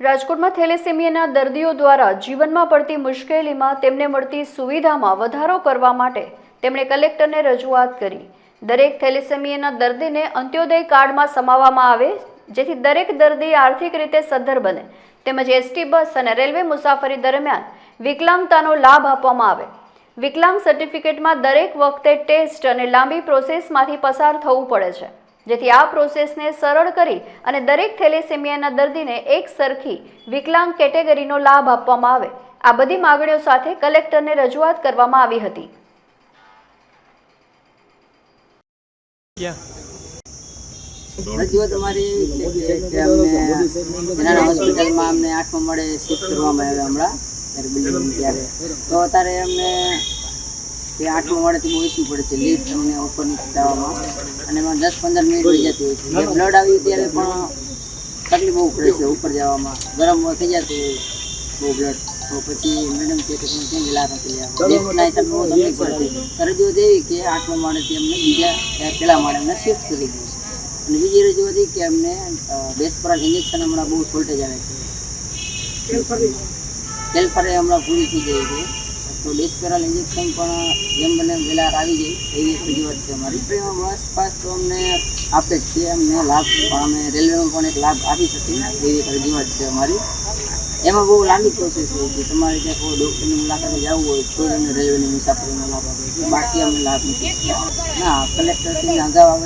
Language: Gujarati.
રાજકોટમાં થેલેસેમિયાના દર્દીઓ દ્વારા જીવનમાં પડતી મુશ્કેલીમાં તેમને મળતી સુવિધામાં વધારો કરવા માટે તેમણે કલેક્ટરને રજૂઆત કરી. દરેક થેલેસેમિયાના દર્દીને અંત્યોદય કાર્ડમાં સમાવવામાં આવે, જેથી દરેક દર્દી આર્થિક રીતે સદ્ધર બને. તેમજ એસટી બસ અને રેલવે મુસાફરી દરમિયાન વિકલાંગતાનો લાભ આપવામાં આવે. વિકલાંગ સર્ટિફિકેટમાં દરેક વખતે ટેસ્ટ અને લાંબી પ્રોસેસમાંથી પસાર થવું પડે છે. જેથી આ પ્રોસેસને સરળ કરી અને દરેક થેલેસેમિયાના દર્દીને એક સરખી વિકલાંગ કેટેગરીનો લાભ આપવામાં આવે. આ બધી માગણીઓ સાથે કલેક્ટરને રજૂઆત કરવામાં આવી હતી. અમને કે આઠમા મળેથી બહુ ઇસ્યુ પડે છે. લીફ અમને ઉપર નીચે અને એમાં દસ પંદર મિનિટ થઈ જતી હોય છે. જે બ્લડ આવ્યું ત્યારે પણ તકલીફ બહુ પડે છે ઉપર જવામાં. ગરમ થઈ જતું હોય બહુ બ્લડ તો પછી મેડમ કે તમે કેમ વેલા નથી લેવા? હિસાબે બહુ તકલીફ પડતી તો રજૂઆત એવી કે આઠમા માળેથી અમને બીજા પેલા માળે અમને શિફ્ટ કરી દીધું અને બીજી રજૂ હતી કે અમને પર ઇન્જેક્શન હમણાં બહુ શોર્ટેજ આવે છે. કેલ્ફરે હમણાં પૂરી થઈ ગઈ છે. તો ડિસ્પેરલ ઇન્જેક્શન પણ જેમ બને વહેલા આવી જાય એવી એક રજૂઆત છે અમારી. એમાં બસ પાસ તો અમને આપે છે. અમને લાભ પણ અમે રેલવેનો પણ એક લાભ આપી શકીએ. એવી એક રજૂઆત છે અમારી. એમાં બહુ લાંબી પ્રોસેસ હોય છે. તમારે ત્યાં કોઈ ડૉક્ટરની મુલાકાતે જવું હોય તો તમને રેલવેની મુસાફરીનો લાભ આપે છે. બાકી અમને લાભ નથી. ના કલેક્ટરશ્રીને અગાઉ આવે